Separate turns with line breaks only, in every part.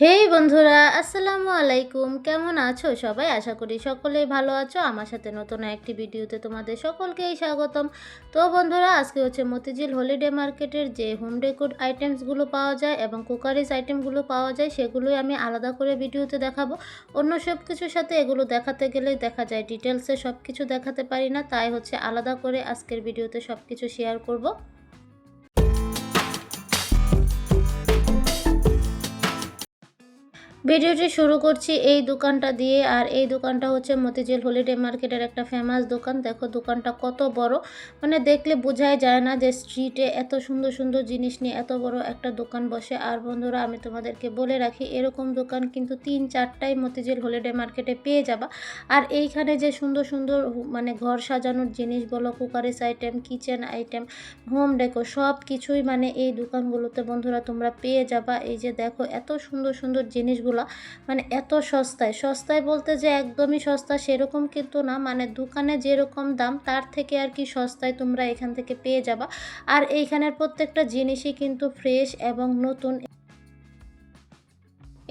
হেই বন্ধুরা আসসালামু আলাইকুম কেমন আছো সবাই আশা করি সকলেই ভালো আছো আমার সাথে নতুন একটি ভিডিওতে তোমাদের সকলকেই স্বাগতম তো বন্ধুরা আজকে হচ্ছে মতিঝিল হলিডে মার্কেটের যে হোম ডেকোর আইটেমসগুলো পাওয়া যায় এবং কুকারিজ আইটেমগুলো পাওয়া যায় সেগুলোই আমি আলাদা করে ভিডিওতে দেখাবো অন্য সব কিছুর সাথে এগুলো দেখাতে গেলে দেখা যায় ডিটেলসে সব কিছু দেখাতে পারি না তাই হচ্ছে আলাদা করে আজকের ভিডিওতে সব কিছু শেয়ার করবো ভিডিওটি শুরু করছি এই দোকানটা দিয়ে আর এই দোকানটা হচ্ছে মতিঝিল হলিডে মার্কেটের একটা ফেমাস দোকান দেখো দোকানটা কত বড় মানে দেখলে বোঝাই যায় না যে স্ট্রিটে এত সুন্দর সুন্দর জিনিস নিয়ে এত বড় একটা দোকান বসে আর বন্ধুরা আমি তোমাদেরকে বলে রাখি এরকম দোকান কিন্তু তিন চারটাই মতিঝিল হলিডে মার্কেটে পেয়ে যাবা আর এইখানে যে সুন্দর সুন্দর মানে ঘর সাজানোর জিনিস বলো cookeries item kitchen item home deco সব কিছুই মানে এই দোকানগুলোতে বন্ধুরা তোমরা পেয়ে যাবা এই যে দেখো এত সুন্দর সুন্দর জিনিসগুলো জিনিসগুলো মানে এত সস্তায় সস্তায় বলতে যে একদমই সস্তা সেরকম কিন্তু না মানে দোকানে যেরকম দাম তার থেকে আর কি সস্তায় তোমরা এখান থেকে পেয়ে যাবা আর এইখানের প্রত্যেকটা জিনিসই কিন্তু ফ্রেশ এবং নতুন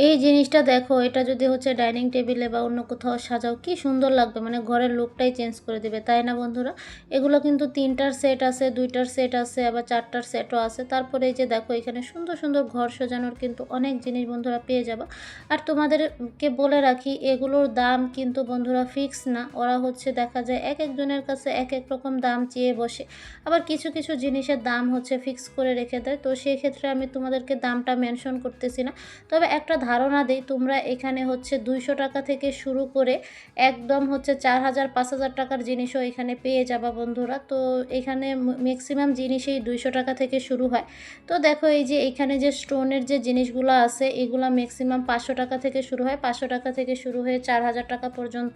এই জিনিসটা দেখো এটা যদি হচ্ছে ডাইনিং টেবিলে বা অন্য কোথাও সাজাও কি সুন্দর লাগবে মানে ঘরের লুকটাই চেঞ্জ করে দেবে তাই না বন্ধুরা এগুলো কিন্তু তিনটার সেট আছে দুইটার সেট আছে আবার চারটার সেটও আছে তারপরে এই যে দেখো এখানে সুন্দর সুন্দর ঘর সাজানোর কিন্তু অনেক জিনিস বন্ধুরা পেয়ে যাবে আর তোমাদেরকে বলে রাখি এগুলোর দাম কিন্তু বন্ধুরা ফিক্স না ওরা হচ্ছে দেখা যায় এক একজনের কাছে এক এক রকম দাম চেয়ে বসে আবার কিছু কিছু জিনিসের দাম হচ্ছে ফিক্স করে রেখে দেয় তো সেই ক্ষেত্রে আমি তোমাদেরকে দামটা মেনশন করতেছি না তবে একটা ধারণা দিই তোমরা এখানে হচ্ছে দুইশো টাকা থেকে শুরু করে একদম হচ্ছে চার হাজার পাঁচ হাজার টাকার জিনিসও এখানে পেয়ে যাবা বন্ধুরা তো এখানে ম্যাক্সিমাম জিনিসই দুইশো টাকা থেকে শুরু হয় তো দেখো এই যে এখানে যে স্টোনের যে জিনিসগুলো আছে এগুলো ম্যাক্সিমাম পাঁচশো টাকা থেকে শুরু হয় পাঁচশো টাকা থেকে শুরু হয়ে চার হাজার টাকা পর্যন্ত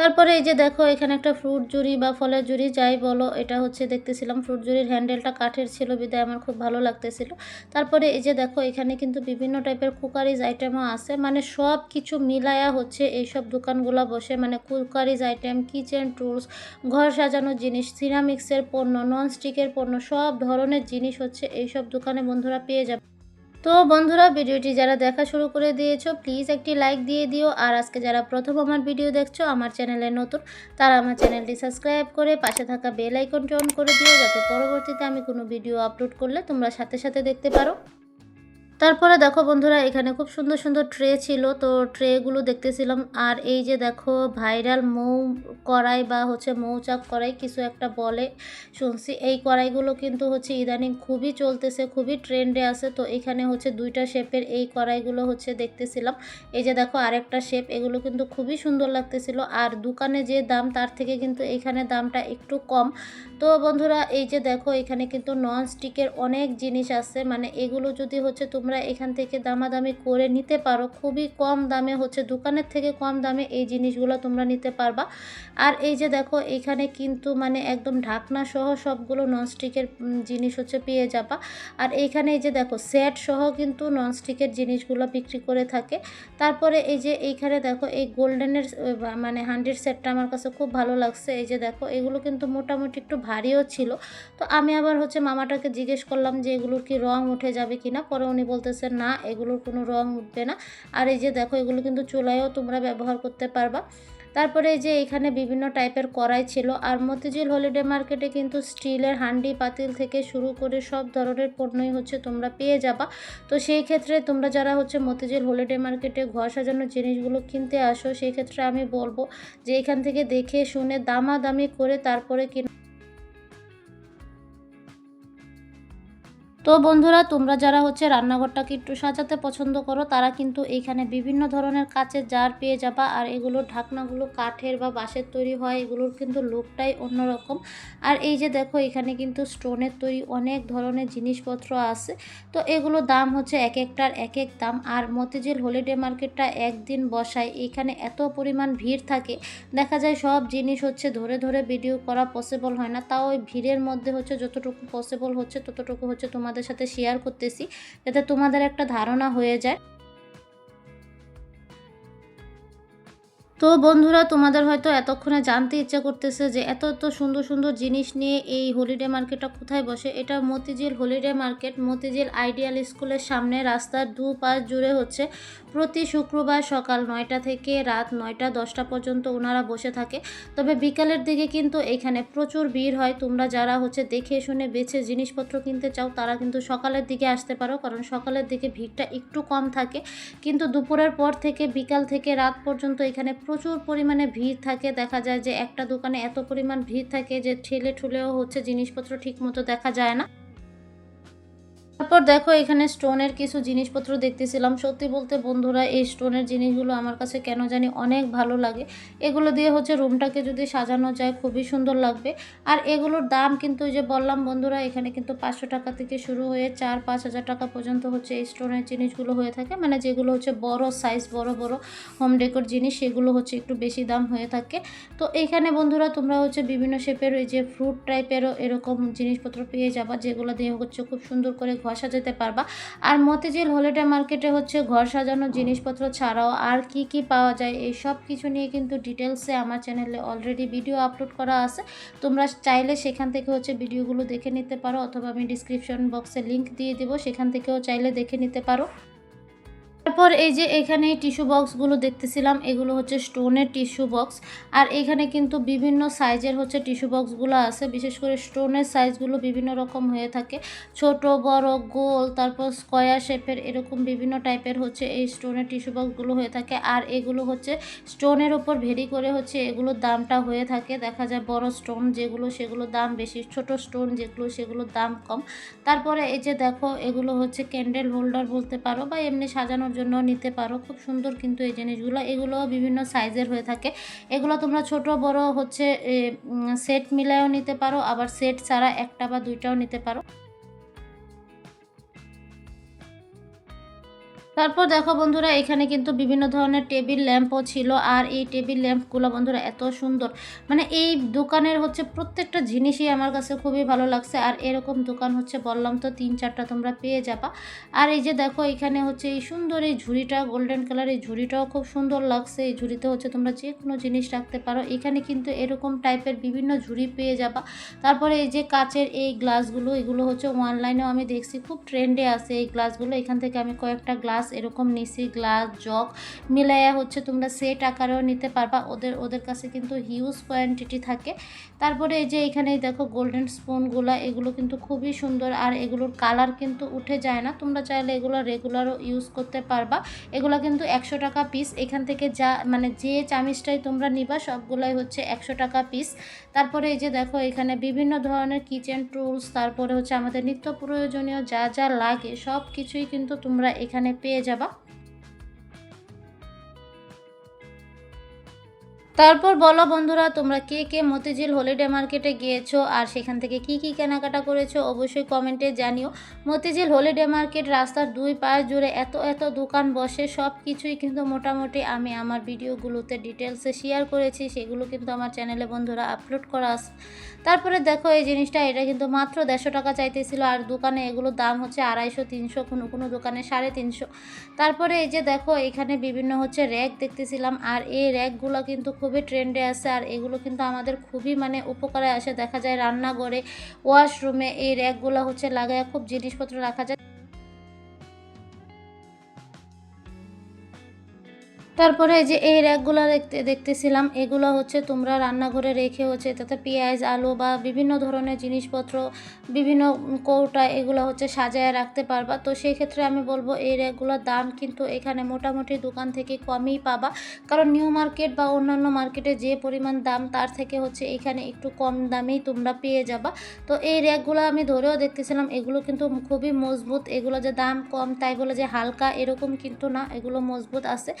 তারপরে এই যে দেখো এখানে একটা ফ্রুট জুড়ি বা ফলের জুড়ি যাই বলো এটা হচ্ছে দেখতেছিলাম ফ্রুট জুড়ির হ্যান্ডেলটা কাঠের ছিল বিদায় আমার খুব ভালো লাগতেছিল তারপরে এই যে দেখো এখানে কিন্তু বিভিন্ন টাইপের কুকারিজ আইটেমও আছে মানে সব কিছু মিলায়া হচ্ছে এইসব দোকানগুলো বসে মানে কুকারিজ আইটেম কিচেন টুলস ঘর সাজানোর জিনিস সিরামিক্সের পণ্য ননস্টিকের পণ্য সব ধরনের জিনিস হচ্ছে এইসব দোকানে বন্ধুরা পেয়ে যাবে তো বন্ধুরা ভিডিওটি যারা দেখা শুরু করে দিয়েছো প্লিজ একটি লাইক দিয়ে দিও আর আজকে যারা প্রথম আমার ভিডিও দেখছো আমার চ্যানেলে নতুন তারা আমার চ্যানেলটি সাবস্ক্রাইব করে পাশে থাকা বেল আইকনটি অন করে দিও যাতে পরবর্তীতে আমি কোনো ভিডিও আপলোড করলে তোমরা সাথে সাথে দেখতে পারো তারপরে দেখো বন্ধুরা এখানে খুব সুন্দর সুন্দর ট্রে ছিল তো ট্রেগুলো দেখতেছিলাম আর এই যে দেখো ভাইরাল মৌ কড়াই বা হচ্ছে মৌচাক করাই কিছু একটা বলে শুনছি এই কড়াইগুলো কিন্তু হচ্ছে ইদানিং খুবই চলতেছে খুবই ট্রেন্ডে আছে তো এখানে হচ্ছে দুইটা শেপের এই কড়াইগুলো হচ্ছে দেখতেছিলাম এই যে দেখো আরেকটা শেপ এগুলো কিন্তু খুবই সুন্দর লাগতেছিল আর দোকানে যে দাম তার থেকে কিন্তু এখানে দামটা একটু কম তো বন্ধুরা এই যে দেখো এখানে কিন্তু নন স্টিকের অনেক জিনিস আছে মানে এগুলো যদি হচ্ছে তোমরা এখান থেকে দামাদামি করে নিতে পারো খুবই কম দামে হচ্ছে দোকানের থেকে কম দামে এই জিনিসগুলো তোমরা নিতে পারবা আর এই যে দেখো এখানে কিন্তু মানে একদম ঢাকনা সহ সবগুলো ননস্টিকের জিনিস হচ্ছে পেয়ে যাবা আর এইখানে এই যে দেখো সেট সহ কিন্তু ননস্টিকের জিনিসগুলো বিক্রি করে থাকে তারপরে এই যে এইখানে দেখো এই গোল্ডেনের মানে হান্ড্রেড সেটটা আমার কাছে খুব ভালো লাগছে এই যে দেখো এগুলো কিন্তু মোটামুটি একটু ভারীও ছিল তো আমি আবার হচ্ছে মামাটাকে জিজ্ঞেস করলাম যে এগুলোর কি রং উঠে যাবে কিনা পরে উনি বলতেছে না এগুলোর কোনো রং উঠবে না আর এই যে দেখো এগুলো কিন্তু চুলায়ও তোমরা ব্যবহার করতে পারবা তারপরে যে এখানে বিভিন্ন টাইপের কড়াই ছিল আর মতিঝিল হলিডে মার্কেটে কিন্তু স্টিলের হান্ডি পাতিল থেকে শুরু করে সব ধরনের পণ্যই হচ্ছে তোমরা পেয়ে যাবা তো সেই ক্ষেত্রে তোমরা যারা হচ্ছে মতিঝিল হলিডে মার্কেটে ঘর সাজানোর জিনিসগুলো কিনতে আসো সেই ক্ষেত্রে আমি বলবো যে এখান থেকে দেখে শুনে দামাদামি করে তারপরে কিনা তো বন্ধুরা তোমরা যারা হচ্ছে রান্নাঘরটাকে একটু সাজাতে পছন্দ করো তারা কিন্তু এইখানে বিভিন্ন ধরনের কাচের জার পেয়ে যাবা আর এগুলোর ঢাকনাগুলো কাঠের বা বাঁশের তৈরি হয় এগুলোর কিন্তু লোকটাই অন্যরকম আর এই যে দেখো এখানে কিন্তু স্টোনের তৈরি অনেক ধরনের জিনিসপত্র আছে তো এগুলো দাম হচ্ছে এক একটার এক এক দাম আর মতিঝিল হলিডে মার্কেটটা একদিন বসায় এখানে এত পরিমাণ ভিড় থাকে দেখা যায় সব জিনিস হচ্ছে ধরে ধরে ভিডিও করা পসিবল হয় না তাও ওই ভিড়ের মধ্যে হচ্ছে যতটুকু পসিবল হচ্ছে ততটুকু হচ্ছে তোমার তোমাদের সাথে শেয়ার করতেছি যাতে তোমাদের একটা ধারণা হয়ে যায় তো বন্ধুরা তোমাদের হয়তো এতক্ষণে জানতে ইচ্ছা করতেছে যে এত এত সুন্দর সুন্দর জিনিস নিয়ে এই হলিডে মার্কেটটা কোথায় বসে এটা Motijheel holiday market Motijheel ideal স্কুলের সামনে রাস্তার দু পাশ জুড়ে হচ্ছে প্রতি শুক্রবার সকাল নয়টা থেকে রাত নয়টা দশটা পর্যন্ত ওনারা বসে থাকে তবে বিকালের দিকে কিন্তু এখানে প্রচুর ভিড় হয় তোমরা যারা হচ্ছে দেখে শুনে বেছে জিনিসপত্র কিনতে চাও তারা কিন্তু সকালের দিকে আসতে পারো কারণ সকালের দিকে ভিড়টা একটু কম থাকে কিন্তু দুপুরের পর থেকে বিকাল থেকে রাত পর্যন্ত এখানে প্রচুর পরিমাণে ভিড় থাকে দেখা যায় যে একটা দোকানে এত পরিমাণ ভিড় থাকে যে ঠেলে ঠুলেও হচ্ছে জিনিসপত্র ঠিক মতো দেখা যায় না তারপর দেখো এখানে স্টোনের কিছু জিনিসপত্র দেখতেছিলাম সত্যি বলতে বন্ধুরা এই স্টোনের জিনিসগুলো আমার কাছে কেন জানি অনেক ভালো লাগে এগুলো দিয়ে হচ্ছে রুমটাকে যদি সাজানো যায় খুবই সুন্দর লাগবে আর এগুলোর দাম কিন্তু যে বললাম বন্ধুরা এখানে কিন্তু পাঁচশো টাকা থেকে শুরু হয়ে চার পাঁচ হাজার টাকা পর্যন্ত হচ্ছে এই স্টোনের জিনিসগুলো হয়ে থাকে মানে যেগুলো হচ্ছে বড় সাইজ বড় বড় হোম ডেকোর জিনিস সেগুলো হচ্ছে একটু বেশি দাম হয়ে থাকে তো এখানে বন্ধুরা তোমরা হচ্ছে বিভিন্ন শেপের ওই যে ফ্রুট টাইপেরও এরকম জিনিসপত্র পেয়ে যাবা যেগুলো দিয়ে হচ্ছে খুব সুন্দর করে ঘর সাজাতে পারবা আর মতিঝিল হলিডে মার্কেটে হচ্ছে ঘর সাজানোর জিনিসপত্র ছাড়াও আর কি কি পাওয়া যায় এই সব কিছু নিয়ে কিন্তু ডিটেলসে আমার চ্যানেলে অলরেডি ভিডিও আপলোড করা আছে তোমরা চাইলে সেখান থেকে হচ্ছে ভিডিওগুলো দেখে নিতে পারো অথবা আমি ডিসক্রিপশন বক্সে লিঙ্ক দিয়ে দেবো সেখান থেকেও চাইলে দেখে নিতে পারো তারপর এই যে এখানে টিস্যু বক্সগুলো দেখতেছিলাম এগুলো হচ্ছে স্টোনের টিস্যু বক্স আর এখানে কিন্তু বিভিন্ন সাইজের হচ্ছে টিস্যু বক্সগুলো আছে বিশেষ করে স্টোনের সাইজগুলো বিভিন্ন রকম হয়ে থাকে ছোট বড় গোল তারপর স্কোয়ার শেপের এরকম বিভিন্ন টাইপের হচ্ছে এই স্টোনের টিস্যু বক্সগুলো হয়ে থাকে আর এগুলো হচ্ছে স্টোনের ওপর ভেরি করে হচ্ছে এগুলোর দামটা হয়ে থাকে দেখা যায় বড় স্টোন যেগুলো সেগুলো দাম বেশি ছোট স্টোন যেগুলো সেগুলোর দাম কম তারপরে এই যে দেখো এগুলো হচ্ছে ক্যান্ডেল হোল্ডার বলতে পারো বা এমনি সাজানোর জন্য জন্য নিতে পারো খুব সুন্দর কিন্তু এই জিনিসগুলো এগুলো বিভিন্ন সাইজের হয়ে থাকে এগুলো তোমরা ছোট বড় হচ্ছে সেট মিলায়ও নিতে পারো আবার সেট ছাড়া একটা বা দুইটাও নিতে পারো তারপর দেখো বন্ধুরা এখানে কিন্তু বিভিন্ন ধরনের টেবিল ল্যাম্পও ছিল আর এই টেবিল ল্যাম্পগুলো বন্ধুরা এত সুন্দর মানে এই দোকানের হচ্ছে প্রত্যেকটা জিনিসই আমার কাছে খুবই ভালো লাগছে আর এরকম দোকান হচ্ছে বললাম তো তিন চারটা তোমরা পেয়ে যাবা আর এই যে দেখো এখানে হচ্ছে এই সুন্দর এই ঝুড়িটা গোল্ডেন কালার এই ঝুড়িটাও খুব সুন্দর লাগছে এই ঝুড়িতে হচ্ছে তোমরা যে কোনো জিনিস রাখতে পারো এখানে কিন্তু এরকম টাইপের বিভিন্ন ঝুড়ি পেয়ে যাবা তারপরে এই যে কাচের এই গ্লাসগুলো এগুলো হচ্ছে অনলাইনেও আমি দেখছি খুব ট্রেন্ডে আছে এই গ্লাসগুলো এখান থেকে আমি কয়েকটা গ্লাস গ্লাস এরকম নিছি গ্লাস জগ মিলাইয়া হচ্ছে তোমরা সেট আকারেও নিতে পারবা ওদের ওদের কাছে কিন্তু হিউজ কোয়ান্টিটি থাকে তারপরে এই যে এখানে দেখো গোল্ডেন স্পুনগুলা এগুলো কিন্তু খুবই সুন্দর আর এগুলোর কালার কিন্তু উঠে যায় না তোমরা চাইলে এগুলো রেগুলারও ইউজ করতে পারবা এগুলো কিন্তু একশো টাকা পিস এখান থেকে যা মানে যে চামিচটাই তোমরা নিবা সবগুলাই হচ্ছে একশো টাকা পিস তারপরে এই যে দেখো এখানে বিভিন্ন ধরনের কিচেন টুলস তারপরে হচ্ছে আমাদের নিত্য প্রয়োজনীয় যা যা লাগে সব কিছুই কিন্তু তোমরা এখানে পেয়ে এই যে বা তারপর বলো বন্ধুরা তোমরা কে কে মতিঝিল হলিডে মার্কেটে গিয়েছো আর সেখান থেকে কি কি কেনাকাটা করেছো অবশ্যই কমেন্টে জানিও মতিঝিল হলিডে মার্কেট রাস্তার দুই পাশ জুড়ে এত এত দোকান বসে সব কিছুই কিন্তু মোটামুটি আমি আমার ভিডিওগুলোতে ডিটেলসে শেয়ার করেছি সেগুলো কিন্তু আমার চ্যানেলে বন্ধুরা আপলোড করা আস তারপরে দেখো এই জিনিসটা এটা কিন্তু মাত্র দেড়শো টাকা চাইতেছিল আর দোকানে এগুলোর দাম হচ্ছে আড়াইশো তিনশো কোনো কোনো দোকানে সাড়ে তিনশো তারপরে এই যে দেখো এখানে বিভিন্ন হচ্ছে র্যাক দেখতেছিলাম আর এই র্যাকগুলো কিন্তু খুবই ট্রেন্ডে আসে আর এগুলো কিন্তু আমাদের খুবই মানে উপকারে আসে দেখা যায় রান্নাঘরে ওয়াশরুমে এই র্যাকগুলো হচ্ছে লাগায় খুব জিনিসপত্র রাখা যায় তারপরে যে এই র্যাকগুলো দেখতে দেখতেছিলাম এগুলো হচ্ছে তোমরা রান্নাঘরে রেখে হচ্ছে তাতে পেঁয়াজ আলু বা বিভিন্ন ধরনের জিনিসপত্র বিভিন্ন কৌটা এগুলো হচ্ছে সাজায় রাখতে পারবা তো সেই ক্ষেত্রে আমি বলবো এই র্যাকগুলোর দাম কিন্তু এখানে মোটামুটি দোকান থেকে কমই পাবা কারণ নিউ মার্কেট বা অন্যান্য মার্কেটে যে পরিমাণ দাম তার থেকে হচ্ছে এখানে একটু কম দামেই তোমরা পেয়ে যাবা তো এই র্যাকগুলো আমি ধরেও দেখতেছিলাম এগুলো কিন্তু খুবই মজবুত এগুলো যে দাম কম তাই বলে যে হালকা এরকম কিন্তু না এগুলো মজবুত আছে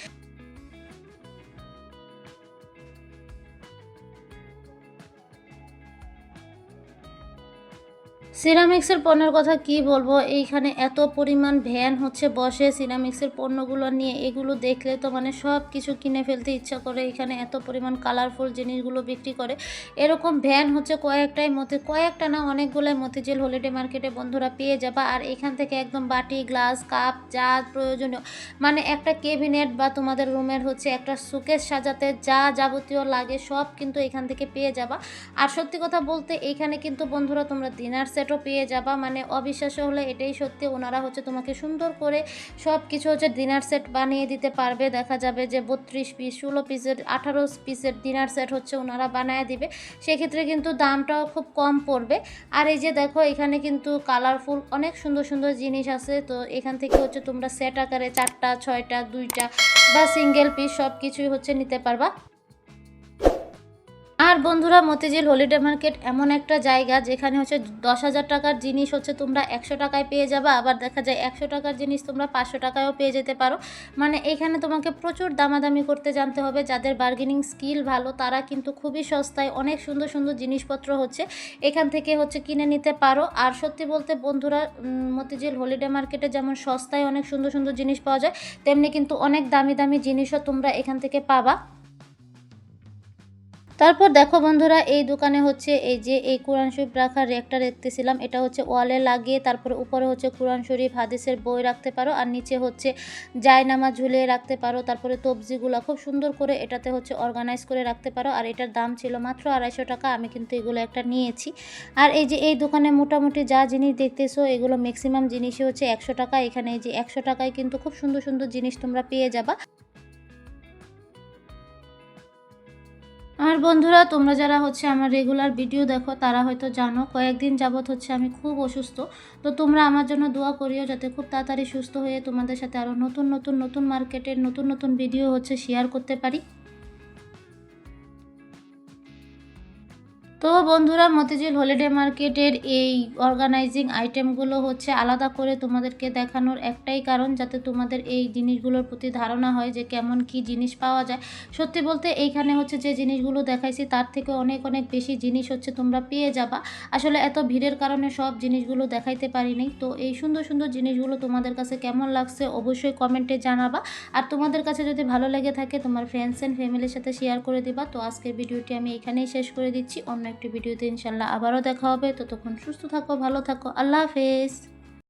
সিরামিক্সের পণ্যের কথা কি বলবো এইখানে এত পরিমাণ ভ্যান হচ্ছে বসে সিরামিক্সের পণ্যগুলো নিয়ে এগুলো দেখলে তো মানে সব কিছু কিনে ফেলতে ইচ্ছা করে এখানে এত পরিমাণ কালারফুল জিনিসগুলো বিক্রি করে এরকম ভ্যান হচ্ছে কয়েকটাই মধ্যে কয়েকটা না অনেকগুলোই মতিঝিল হলিডে মার্কেটে বন্ধুরা পেয়ে যাবা আর এখান থেকে একদম বাটি গ্লাস কাপ যা প্রয়োজনীয় মানে একটা কেবিনেট বা তোমাদের রুমের হচ্ছে একটা সুকেস সাজাতে যা যাবতীয় লাগে সব কিন্তু এখান থেকে পেয়ে যাবা আর সত্যি কথা বলতে এখানে কিন্তু বন্ধুরা তোমরা ডিনার সেটও পেয়ে যাবা মানে অবিশ্বাস্য হলে এটাই সত্যি ওনারা হচ্ছে তোমাকে সুন্দর করে সব কিছু হচ্ছে ডিনার সেট বানিয়ে দিতে পারবে দেখা যাবে যে বত্রিশ পিস ষোলো পিসের আঠারো পিসের ডিনার সেট হচ্ছে ওনারা বানায় দিবে সেক্ষেত্রে কিন্তু দামটাও খুব কম পড়বে আর এই যে দেখো এখানে কিন্তু কালারফুল অনেক সুন্দর সুন্দর জিনিস আছে তো এখান থেকে হচ্ছে তোমরা সেট আকারে চারটা ছয়টা দুইটা বা সিঙ্গেল পিস সব কিছুই হচ্ছে নিতে পারবা আর বন্ধুরা মতিঝিল হলিডে মার্কেট এমন একটা জায়গা যেখানে হচ্ছে দশ হাজার টাকার জিনিস হচ্ছে তোমরা একশো টাকায় পেয়ে যাবে আবার দেখা যায় একশো টাকার জিনিস তোমরা পাঁচশো টাকায়ও পেয়ে যেতে পারো মানে এখানে তোমাকে প্রচুর দামাদামি করতে জানতে হবে যাদের বার্গেনিং স্কিল ভালো তারা কিন্তু খুবই সস্তায় অনেক সুন্দর সুন্দর জিনিসপত্র হচ্ছে এখান থেকে হচ্ছে কিনে নিতে পারো আর সত্যি বলতে বন্ধুরা মতিঝিল হলিডে মার্কেটে যেমন সস্তায় অনেক সুন্দর সুন্দর জিনিস পাওয়া যায় তেমনি কিন্তু অনেক দামি দামি জিনিসও তোমরা এখান থেকে পাবা তারপর দেখো বন্ধুরা এই দোকানে হচ্ছে এই যে এই কোরআন শরীফ রাখার র্যাকটা দেখতেছিলাম এটা হচ্ছে ওয়ালে লাগিয়ে তারপর উপরে হচ্ছে কোরআন শরীফ হাদিসের বই রাখতে পারো আর নিচে হচ্ছে জায়নামা ঝুলিয়ে রাখতে পারো তারপরে তবজিগুলো খুব সুন্দর করে এটাতে হচ্ছে অর্গানাইজ করে রাখতে পারো আর এটার দাম ছিল মাত্র আড়াইশো টাকা আমি কিন্তু এগুলো একটা নিয়েছি আর এই যে এই দোকানে মোটামুটি যা জিনিস দেখতেছো এগুলো ম্যাক্সিমাম জিনিসই হচ্ছে একশো টাকা এখানে এই যে একশো টাকায় কিন্তু খুব সুন্দর সুন্দর জিনিস তোমরা পেয়ে যাবা আর বন্ধুরা তোমরা যারা হচ্ছে আমার রেগুলার ভিডিও দেখো তারা হয়তো জানো কয়েকদিন যাবৎ হচ্ছে আমি খুব অসুস্থ তো তোমরা আমার জন্য দোয়া করিও যাতে খুব তাড়াতাড়ি সুস্থ হয়ে তোমাদের সাথে আরও নতুন নতুন নতুন মার্কেটের নতুন নতুন ভিডিও হচ্ছে শেয়ার করতে পারি তো বন্ধুরা মতিঝিল হলিডে মার্কেটের এই অর্গানাইজিং আইটেমগুলো হচ্ছে আলাদা করে তোমাদেরকে দেখানোর একটাই কারণ যাতে তোমাদের এই জিনিসগুলোর প্রতি ধারণা হয় যে কেমন কি জিনিস পাওয়া যায় সত্যি বলতে এইখানে হচ্ছে যে জিনিসগুলো দেখাইছি তার থেকে অনেক অনেক বেশি জিনিস হচ্ছে তোমরা পেয়ে যাবা আসলে এত ভিড়ের কারণে সব জিনিসগুলো দেখাইতে পারিনি তো এই সুন্দর সুন্দর জিনিসগুলো তোমাদের কাছে কেমন লাগছে অবশ্যই কমেন্টে জানাবা আর তোমাদের কাছে যদি ভালো লেগে থাকে তোমার ফ্রেন্ডস অ্যান্ড ফ্যামিলির সাথে শেয়ার করে দিবা তো আজকের ভিডিওটি আমি এখানেই শেষ করে দিচ্ছি অন্য একটি ভিডিওতে ইনশাল্লাহ আবারও দেখা হবে ততক্ষণ সুস্থ থাকো ভালো থাকো আল্লাহ হাফেজ